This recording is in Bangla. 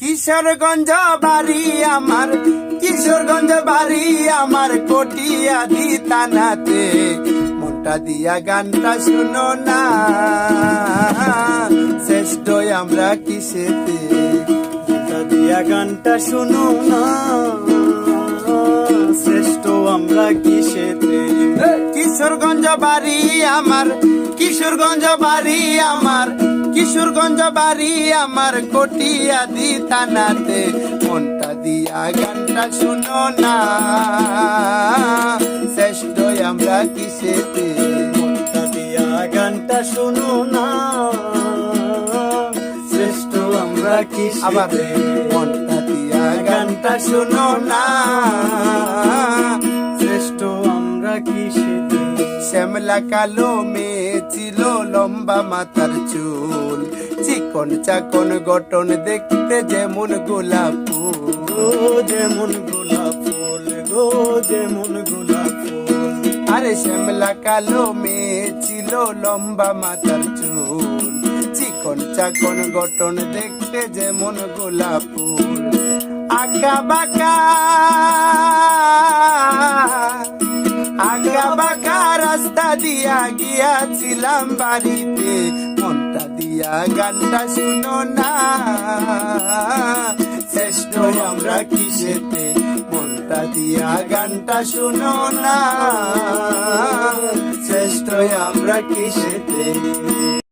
কিশোরগঞ্জ বাড়ি আমার, কিশোরগঞ্জ বাড়ি আমার কটিয়া দি তানাতে মনটা দিয়া গানটা শুনো না। শ্রেষ্ঠ আমরা কিসেতে? মনটা দিয়া গানটা শুনো না। শ্রেষ্ঠ আমরা কিসেতে? কিশোরগঞ্জ বাড়ি আমার, কিশোরগঞ্জ বাড়ি আমার। কিশোরগঞ্জ বাড়ি আমার কটিয়া দি থানাতে মনটা দিয়া গানটা শুনো না। শ্রেষ্ঠ আমরা কিসেতে? মনটা দিয়া গানটা শুনো না। শ্রেষ্ঠ আমরা কি আবার। মনটা দিয়া গানটা শুনো না। শ্রেষ্ঠ আমরা কিসেতে? শ্যামলা কালো মেয়ে ছিল লম্বা মাথার চুল। চিকন চাকন গঠন দেখতে যেমন গোলাপ ফুল। যেমন গোলাপ ফুল গো যেমন গোলাপ ফুল। আরে শ্যামলা কালো মেয়ে ছিল লম্বা মাথার চুল। চিকন চাকন গঠন দেখতে যেমন গোলাপ ফুল। আঁকা বাঁকা আঁকা রাস্তা দিয়া গিয়াছিলাম বাড়িতে। মনটা দিয়া গানটা শুনো না। শ্রেষ্ঠ আমরা কিসেতে? মনটা দিয়া গানটা শুনো না। শ্রেষ্ঠ আমরা কিসেতে?